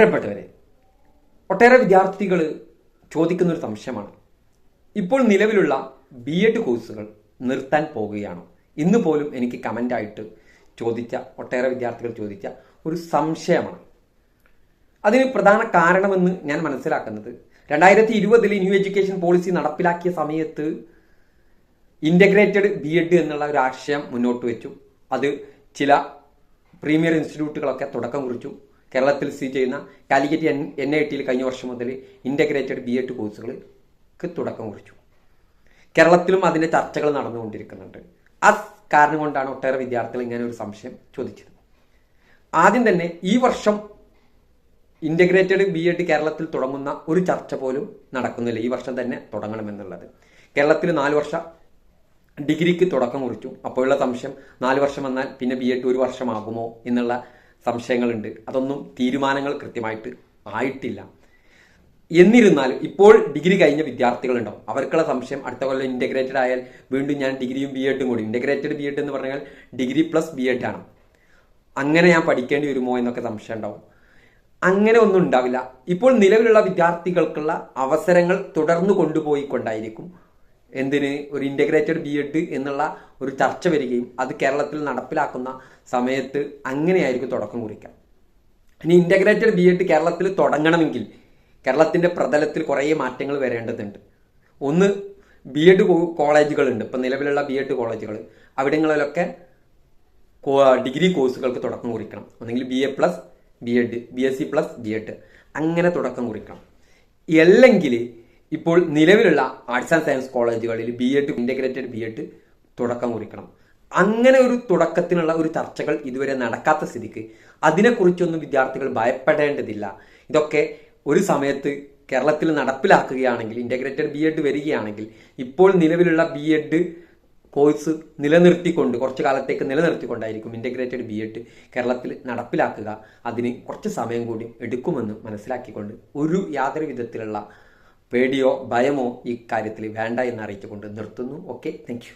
പ്രിയപ്പെട്ടവരെ ഒട്ടേറെ വിദ്യാർത്ഥികൾ ചോദിക്കുന്ന ഒരു സംശയമാണ്. ഇപ്പോൾ നിലവിലുള്ള ബി എഡ് കോഴ്സുകൾ നിർത്താൻ പോകുകയാണോ? ഇന്ന് പോലും എനിക്ക് കമന്റായിട്ട് ചോദിച്ച ഒട്ടേറെ വിദ്യാർത്ഥികൾ ചോദിച്ച ഒരു സംശയമാണ്. അതിന് പ്രധാന കാരണമെന്ന് ഞാൻ മനസ്സിലാക്കുന്നത് രണ്ടായിരത്തി ഇരുപതിൽ ന്യൂ എഡ്യൂക്കേഷൻ പോളിസി നടപ്പിലാക്കിയ സമയത്ത് ഇന്റഗ്രേറ്റഡ് ബി എഡ് എന്നുള്ള ഒരു ആശയം മുന്നോട്ട് വെച്ചു. അത് ചില പ്രീമിയർ ഇൻസ്റ്റിറ്റ്യൂട്ടുകളൊക്കെ തുടക്കം കുറിച്ചു. കേരളത്തിൽ സ്ഥിതി ചെയ്യുന്ന കാലിക്കറ്റ് എൻ എൻ ഐ ടിയിൽ കഴിഞ്ഞ വർഷം മുതൽ ഇന്റഗ്രേറ്റഡ് ബി എഡ് കോഴ്സുകൾക്ക് തുടക്കം കുറിച്ചു. കേരളത്തിലും അതിന്റെ ചർച്ചകൾ നടന്നുകൊണ്ടിരിക്കുന്നുണ്ട്. ആ കാരണം കൊണ്ടാണ് ഒട്ടേറെ വിദ്യാർത്ഥികൾ ഇങ്ങനെ ഒരു സംശയം ചോദിച്ചത്. ആദ്യം തന്നെ ഈ വർഷം ഇന്റഗ്രേറ്റഡ് ബി എഡ് കേരളത്തിൽ തുടങ്ങുന്ന ഒരു ചർച്ച പോലും നടക്കുന്നില്ല. ഈ വർഷം തന്നെ തുടങ്ങണമെന്നുള്ളത്. കേരളത്തിൽ നാല് വർഷ ഡിഗ്രിക്ക് തുടക്കം കുറിച്ചു. അപ്പോഴുള്ള സംശയം നാല് വർഷം വന്നാൽ പിന്നെ ബി എഡ് ഒരു വർഷമാകുമോ എന്നുള്ള സംശയങ്ങളുണ്ട്. അതൊന്നും തീരുമാനങ്ങൾ കൃത്യമായിട്ട് ആയിട്ടില്ല. എന്നിരുന്നാലും ഇപ്പോൾ ഡിഗ്രി കഴിഞ്ഞ വിദ്യാർത്ഥികളുണ്ടാവും. അവർക്കുള്ള സംശയം അടുത്ത കൊല്ലം ഇന്റഗ്രേറ്റഡ് ആയാൽ വീണ്ടും ഞാൻ ഡിഗ്രിയും ബി എഡും കൂടി. ഇന്റഗ്രേറ്റഡ് ബി എഡ് എന്ന് പറഞ്ഞാൽ ഡിഗ്രി പ്ലസ് ബി എഡ് ആണ്. അങ്ങനെ ഞാൻ പഠിക്കേണ്ടി വരുമോ എന്നൊക്കെ സംശയം ഉണ്ടാവും. അങ്ങനെ ഒന്നും ഉണ്ടാവില്ല. ഇപ്പോൾ നിലവിലുള്ള വിദ്യാർത്ഥികൾക്കുള്ള അവസരങ്ങൾ തുടർന്നു കൊണ്ടുപോയിക്കൊണ്ടായിരിക്കും എന്തിന്? ഒരു ഇന്റഗ്രേറ്റഡ് ബി എഡ് എന്നുള്ള ഒരു ചർച്ച വരികയും അത് കേരളത്തിൽ നടപ്പിലാക്കുന്ന സമയത്ത് അങ്ങനെയായിരിക്കും തുടക്കം കുറിക്കുക ഇനി ഇന്റഗ്രേറ്റഡ് ബി എഡ് കേരളത്തിൽ തുടങ്ങണമെങ്കിൽ കേരളത്തിന്റെ പ്രതലത്തിൽ കുറേ മാറ്റങ്ങൾ വരേണ്ടതുണ്ട്. ഒന്ന് ബി എഡ് കോളേജുകളുണ്ട്. ഇപ്പം നിലവിലുള്ള ബി എഡ് കോളേജുകൾ. അവിടങ്ങളിലൊക്കെ ഡിഗ്രി കോഴ്സുകൾക്ക് തുടക്കം കുറിക്കണം. ഒന്നെങ്കിൽ B A plus B Ed B S C plus B Ed അങ്ങനെ തുടക്കം കുറിക്കണം. അല്ലെങ്കിൽ ഇപ്പോൾ നിലവിലുള്ള ആർട്സ് ആൻഡ് സയൻസ് കോളേജുകളിൽ B Ed integrated B Ed തുടക്കം കുറിക്കണം. അങ്ങനെ ഒരു തുടക്കത്തിനുള്ള ഒരു ചർച്ചകൾ ഇതുവരെ നടക്കാത്ത സ്ഥിതിക്ക് അതിനെക്കുറിച്ചൊന്നും വിദ്യാർത്ഥികൾ ഭയപ്പെടേണ്ടതില്ല. ഇതൊക്കെ ഒരു സമയത്ത് കേരളത്തിൽ നടപ്പിലാക്കുകയാണെങ്കിൽ ഇന്റഗ്രേറ്റഡ് ബി എഡ് വരികയാണെങ്കിൽ ഇപ്പോൾ നിലവിലുള്ള ബി എഡ് കോഴ്സ് നിലനിർത്തിക്കൊണ്ട് കുറച്ച് കാലത്തേക്ക് നിലനിർത്തിക്കൊണ്ടായിരിക്കും ഇന്റഗ്രേറ്റഡ് ബി എഡ് കേരളത്തിൽ നടപ്പിലാക്കുക. അതിന് കുറച്ച് സമയം കൂടി എടുക്കുമെന്ന് മനസ്സിലാക്കിക്കൊണ്ട് ഒരു യാതൊരു വിധത്തിലുള്ള പേടിയോ ഭയമോ ഈ കാര്യത്തിൽ വേണ്ട എന്ന് അറിയിച്ചുകൊണ്ട് നിർത്തുന്നു ഓക്കെ താങ്ക്